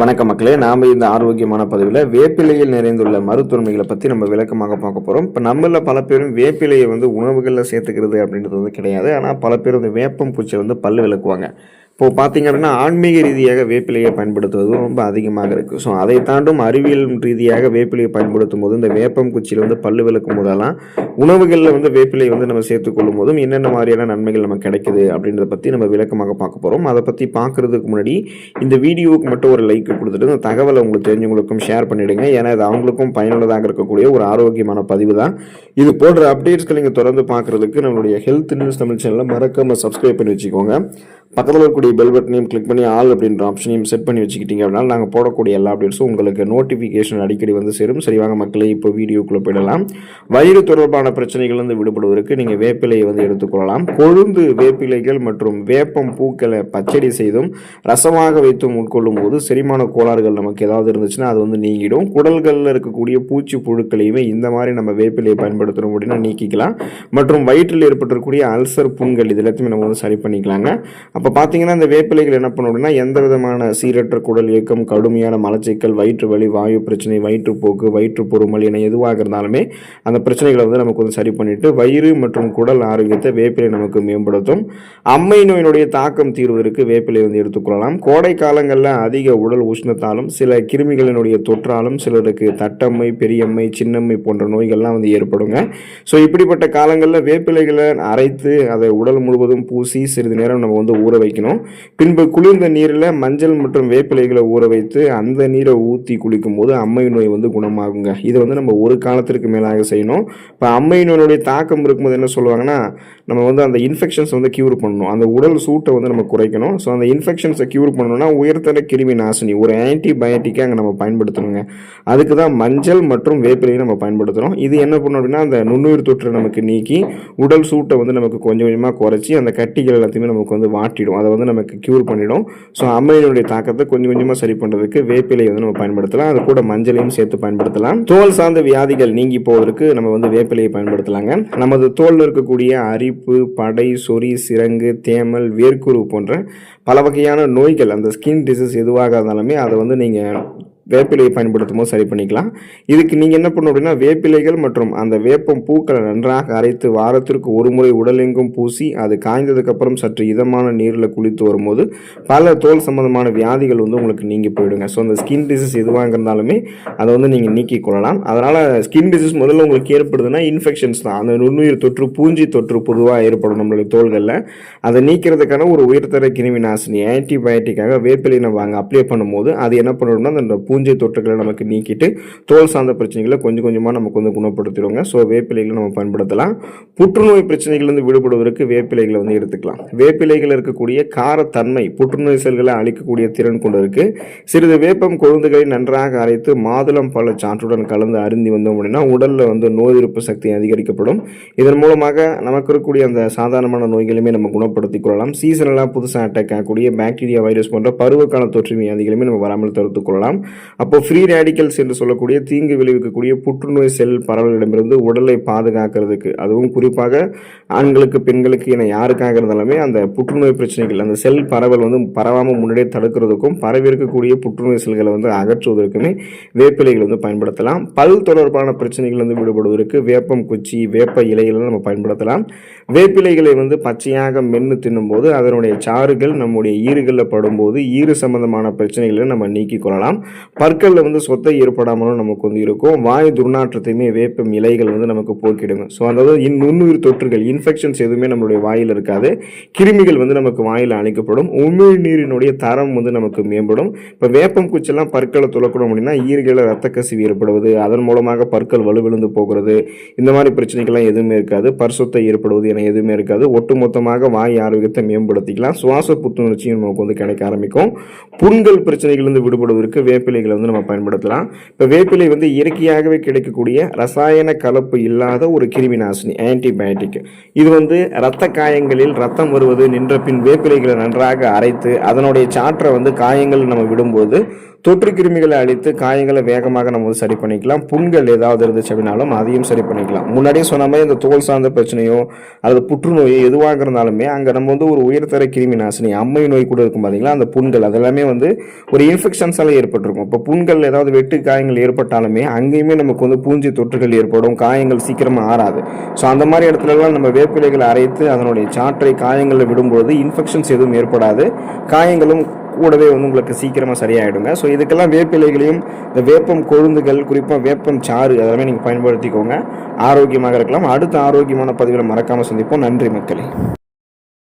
வணக்க மக்களே நாம் இந்த ஆரோக்கியமான பதிவில் வேப்பிலையில் நிறைந்துள்ள மருத்துவமைகளை பற்றி நம்ம விளக்கமாக பார்க்க போகிறோம் இப்போ நம்மள பல பேரும் வேப்பிலையை வந்து உணவுகளில் சேர்த்துக்கிறது அப்படின்றது வந்து கிடையாது. ஆனால் பல பேர் வந்து வேப்பம் பூச்சியை வந்து பல் விளக்குவாங்க. இப்போ பார்த்தீங்க அப்படின்னா ஆன்மீக ரீதியாக வேப்பிலையை பயன்படுத்துவதும் ரொம்ப அதிகமாக இருக்குது ஸோ அதை தாண்டும் அறிவியல் ரீதியாக வேப்பிலையை பயன்படுத்தும் போது இந்த வேப்பம் குச்சியில் வந்து பல்லு விளக்கும் போதெல்லாம் உணவுகளில் வந்து வேப்பிலை வந்து நம்ம சேர்த்துக்கொள்ளும் போதும் என்னென்ன மாதிரியான நன்மைகள் நமக்கு கிடைக்குது அப்படின்றத பற்றி நம்ம விளக்கமாக பார்க்க போகிறோம் அதை பற்றி பார்க்குறதுக்கு முன்னாடி இந்த வீடியோவுக்கு மட்டும் ஒரு லைக் கொடுத்துட்டு இந்த தகவலை உங்களுக்கு தெரிஞ்சவங்களுக்கும் ஷேர் பண்ணிவிடுங்க ஏன்னா இது அவங்களுக்கும் பயனுள்ளதாக இருக்கக்கூடிய ஒரு ஆரோக்கியமான பதிவு தான். இது போன்ற அப்டேட்ஸ்களை நீங்கள் தொடர்ந்து பார்க்குறதுக்கு நம்மளுடைய ஹெல்த் நியூஸ் தமிழ் சேனலை மறக்காமல் சப்ஸ்கிரைப் பண்ணி வச்சுக்கோங்க. பக்கத்தில் இருக்கக்கூடிய பெல் பட்டனையும் கிளிக் பண்ணி ஆல் அப்படின்ற ஆப்ஷனையும் செட் பண்ணி வச்சுக்கிட்டீங்க அப்படின்னா நாங்கள் போடக்கூடிய எல்லா அப்டேட்ஸும் உங்களுக்கு நோட்டிஃபிகேஷன் அடிக்கடி வந்து சேரும். சரி வாங்க மக்களே இப்போ வீடியோக்குள்ளே போயிடலாம். வயிறு தொடர்பான பிரச்சனைகள் வந்து விடுபடுவதற்கு நீங்கள் வேப்பிலையை வந்து எடுத்துக்கொள்ளலாம். கொழுந்து வேப்பிலைகள் மற்றும் வேப்பம் பூக்களை பச்சடி செய்தும் ரசமாக வைத்தும் உட்கொள்ளும் போது செரிமான கோளாறுகள் நமக்கு ஏதாவது இருந்துச்சுன்னா அது வந்து நீங்கிடும். குடல்களில் இருக்கக்கூடிய பூச்சி புழுக்களையுமே இந்த மாதிரி நம்ம வேப்பிலையை பயன்படுத்தணும் அப்படின்னா நீக்கிக்கலாம். மற்றும் வயிற்றில் ஏற்பட்டிருக்கக்கூடிய அல்சர் புண்கள் இது எல்லாத்தையுமே நம்ம வந்து சரி பண்ணிக்கலாங்க. அப்போ பார்த்தீங்கன்னா இந்த வேப்பிலைகள் என்ன பண்ணும் எந்த விதமான சீரற்ற குடல் இயக்கம் கடுமையான மலச்சிக்கல் வயிற்று வலி வாயு பிரச்சனை வயிற்றுப்போக்கு வயிற்று பொறுமல் என எதுவாக இருந்தாலுமே அந்த பிரச்சனைகளை வந்து நமக்கு வந்து சரி பண்ணிவிட்டு வயிறு மற்றும் குடல் ஆரோக்கியத்தை வேப்பிலை நமக்கு மேம்படுத்தும். அம்மை நோயினுடைய தாக்கம் தீர்வதற்கு வேப்பிலை வந்து எடுத்துக்கொள்ளலாம் கோடை காலங்களில் அதிக உடல் உஷ்ணத்தாலும் சில கிருமிகளினுடைய தொற்றாலும் சிலருக்கு தட்டம்மை பெரியம்மை சின்னம்மை போன்ற நோய்கள்லாம் வந்து ஏற்படுங்க. ஸோ இப்படிப்பட்ட காலங்களில் வேப்பிலைகளை அரைத்து அதை உடல் முழுவதும் பூசி சிறிது நேரம் நம்ம வந்து ஊற வைக்கணும். பின்பு குளிர்ந்த நீரில் மஞ்சள் மற்றும் வேப்பிலைகளை ஊற வைத்து அந்த நீரை ஊற்றி குளிக்கும் போது அம்மை நோய் வந்து குணமாகுங்க. இதை வந்து நம்ம ஒரு காலத்திற்கு மேலாக செய்யணும். இப்போ அம்மை நோயினுடைய தாக்கம் இருக்கும்போது என்ன சொல்லுவாங்கன்னா நம்ம வந்து அந்த இன்ஃபெக்ஷன்ஸ் வந்து க்யூர் பண்ணணும். அந்த உடல் சூட்டை வந்து நம்ம குறைக்கணும். ஸோ அந்த இன்ஃபெக்ஷன்ஸை க்யூர் பண்ணணும்னா உயர்தர கிருமி நாசினி ஒரு ஆன்டிபயோட்டிக்கை அங்கே நம்ம பயன்படுத்தணுங்க. அதுக்கு தான் மஞ்சள் மற்றும் வேப்பிலையை நம்ம பயன்படுத்துகிறோம் இது என்ன பண்ணணும் அப்படின்னா அந்த நுண்ணுயிர் தொற்றை நமக்கு நீக்கி உடல் சூட்டை வந்து நமக்கு கொஞ்சம் கொஞ்சமாக குறைச்சி அந்த கட்டிகள் எல்லாத்தையுமே நமக்கு வந்து மாற்றிடும். அதை வந்து நமக்கு க்யூர் பண்ணிடும். ஸோ அம்மையினுடைய தாக்கத்தை கொஞ்சம் கொஞ்சமாக சரி பண்ணுறதுக்கு வேப்பிலை வந்து நம்ம பயன்படுத்தலாம். அது கூட மஞ்சளையும் சேர்த்து பயன்படுத்தலாம். தோல் சார்ந்த வியாதிகள் நீங்கி போவதற்கு நம்ம வந்து வேப்பிலையை பயன்படுத்தலாங்க. நமது தோலில் இருக்கக்கூடிய அரிப்பு படை சொறி சிறங்கு தேமல் வேர்க்குரு போன்ற பல வகையான நோய்கள் அந்த ஸ்கின் டிசீஸ் எதுவாக இருந்தாலுமே அதை வந்து நீங்கள் வேப்பிலையை பயன்படுத்தும் போது சரி பண்ணிக்கலாம். இதுக்கு நீங்கள் என்ன பண்ணணும் அப்படின்னா வேப்பிலைகள் மற்றும் அந்த வேப்பம் பூக்களை நன்றாக அரைத்து வாரத்திற்கு ஒரு முறை உடலெங்கும் பூசி அது காய்ந்ததுக்கப்புறம் சற்று இதமான நீரில் குளித்து வரும்போது பல தோல் சம்பந்தமான வியாதிகள் வந்து உங்களுக்கு நீங்கி போயிடுங்க. ஸோ அந்த ஸ்கின் டிசீஸ் எதுவாக இருந்தாலுமே அதை வந்து நீங்கள் நீக்கிக் கொள்ளலாம். அதனால் ஸ்கின் டிசீஸ் முதல்ல உங்களுக்கு ஏற்படுதுன்னா இன்ஃபெக்ஷன்ஸ் தான். அந்த நுண்ணுயிர் தொற்று பூஞ்சி தொற்று பொதுவாக ஏற்படும் நம்மளுடைய தோள்களில். அதை நீக்கிறதுக்கான ஒரு உயர்தர கிருமி நாசினி ஆன்டிபயோட்டிக்காக வேப்பிலை நம்ம அங்கே அப்ளை பண்ணும்போது அது என்ன பண்ணணும்னா அந்த பூஞ்சை தொற்றுகளை நமக்கு நீக்கிட்டு தோல் சார்ந்த பிரச்சனைகளை கொஞ்சம் கொஞ்சமாக நமக்கு வந்து குணப்படுத்திடுவாங்க. ஸோ வேப்பிலைகளை நம்ம பயன்படுத்தலாம். புற்றுநோய் பிரச்சனைகள்லேருந்து விடுபடுவதற்கு வேப்பிலைகளை வந்து எடுத்துக்கலாம். வேப்பிலைகள் இருக்கக்கூடிய காரத்தன்மை புற்றுநோய் செல்களை அழிக்கக்கூடிய திறன் கொண்டு இருக்குது சிறிது வேப்பம் கொழுந்துகளை நன்றாக அரைத்து மாதுளம் பல சாற்றுடன் கலந்து அருந்தி வந்தோம் அப்படின்னா உடலில் வந்து நோய் எதிர்ப்பு சக்தி அதிகரிக்கப்படும். இதன் மூலமாக நமக்கு இருக்கக்கூடிய அந்த சாதாரணமான நோய்களுமே நம்ம குணப்படுத்திக் கொள்ளலாம். சீசனலாக புதுசாக அட்டாக் ஆகக்கூடிய பாக்டீரியா வைரஸ் போன்ற பருவகால தொற்று வியாதிகளுமே நம்ம வராமல் தடுத்துக் கொள்ளலாம். அப்போ ஃப்ரீ ரேடிக்கல்ஸ் என்று சொல்லக்கூடிய தீங்கு விளைவிக்கக்கூடிய புற்றுநோய் செல் பரவலிடமிருந்து உடலை பாதுகாக்கிறதுக்கு அதுவும் குறிப்பாக ஆண்களுக்கு பெண்களுக்கு என யாருக்காக இருந்தாலுமே அந்த புற்றுநோய் பிரச்சனைகள் அந்த செல் பரவல் வந்து பரவாமல் முன்னாடியே தடுக்கிறதுக்கும் பரவி இருக்கக்கூடிய புற்றுநோய் செல்களை வந்து அகற்றுவதற்குமே வேப்பிலைகள் வந்து பயன்படுத்தலாம். பல் தொடர்பான பிரச்சனைகள் வந்து விடுபடுவதற்கு வேப்பம் குச்சி வேப்ப இலைகளை நம்ம பயன்படுத்தலாம். வேப்பிலைகளை வந்து பச்சையாக மென்று தின்னும்போது அதனுடைய சாறுகள் நம்முடைய ஈறுகளில் படும்போது ஈறு சம்பந்தமான பிரச்சனைகளை நம்ம நீக்கிக் கொள்ளலாம். பற்களில் வந்து சொத்தை ஏற்படாமலும் நமக்கு வந்து இருக்கும். வாய் துர்நாற்றத்தையுமே வேப்பம் இலைகள் வந்து நமக்கு போக்கிடுங்க. ஸோ அதாவது இன் நுண்ணுயிர் தொற்றுகள் இன்ஃபெக்ஷன்ஸ் எதுவுமே நம்மளுடைய வாயில் இருக்காது. கிருமிகள் வந்து நமக்கு வாயில் அணைக்கப்படும். உமிழ் நீரினுடைய தரம் வந்து நமக்கு மேம்படும். இப்போ வேப்பம் குச்செல்லாம் பற்களை துளக்கணும் அப்படின்னா ஈர்களை ரத்த கசிவு ஏற்படுவது அதன் மூலமாக பற்கள் வலுவிழுந்து போகிறது. இந்த மாதிரி பிரச்சனைகள்லாம் எதுவுமே இருக்காது. பரிசுத்தை ஏற்படுவது என எதுவுமே இருக்காது. ஒட்டுமொத்தமாக வாய் ஆரோக்கியத்தை மேம்படுத்திக்கலாம். சுவாச புத்துணர்ச்சியும் நமக்கு வந்து கிடைக்க ஆரம்பிக்கும். புண்கள் பிரச்சனைகளிலிருந்து விடுபடுவதற்கு வேப்பிலைகளை வந்து நம்ம பயன்படுத்தலாம். இப்போ வேப்பிலை வந்து இயற்கையாகவே கிடைக்கக்கூடிய ரசாயன கலப்பு இல்லாத ஒரு கிருமி நாசினி ஆன்டிபயோட்டிக் இது வந்து இரத்த காயங்களில் ரத்தம் வருவது நின்ற பின் வேப்பிலைகளை நன்றாக அரைத்து அதனுடைய சாற்றை வந்து காயங்கள் நம்ம விடும்போது தொற்று கிருமிகளை அழித்து காயங்களை வேகமாக நம்ம வந்து சரி பண்ணிக்கலாம். புண்கள் ஏதாவது இருந்துச்சு அப்படின்னாலும் அதையும் சரி பண்ணிக்கலாம். முன்னாடியே சொன்ன மாதிரி இந்த தோல் சார்ந்த பிரச்சனையோ அல்லது புற்றுநோயோ எதுவாக இருந்தாலுமே அங்கே நம்ம வந்து ஒரு உயர்தர கிருமி நாசினி அம்மை நோய் கூட இருக்கும் பார்த்தீங்களா அந்த புண்கள் அதெல்லாமே வந்து ஒரு இன்ஃபெக்ஷன்ஸால் ஏற்பட்டிருக்கும். இப்போ புண்கள் ஏதாவது வெட்டு காயங்கள் ஏற்பட்டாலுமே அங்கேயுமே நமக்கு வந்து பூஞ்சி தொற்றுகள் ஏற்படும் காயங்கள் சீக்கிரமாக ஆறாது. ஸோ அந்த மாதிரி இடத்துலலாம் நம்ம வேப்பிலைகளை அரைத்து அதனுடைய சாற்றை காயங்களில் விடும்போது இன்ஃபெக்ஷன்ஸ் எதுவும் ஏற்படாது. காயங்களும் கூடவே வந்து உங்களுக்கு சீக்கிரமாக சரியாயிடுங்க. ஸோ இதுக்கெல்லாம் வேப்பிலைகளையும் இந்த வேப்பம் கொழுந்துகள் குறிப்பாக வேப்பம் சாறு அதெல்லாமே நீங்கள் பயன்படுத்திக்கோங்க. ஆரோக்கியமாக இருக்கலாம். அடுத்த ஆரோக்கியமான பதிவில் மறக்காமல் சந்திப்போம். நன்றி மக்களே.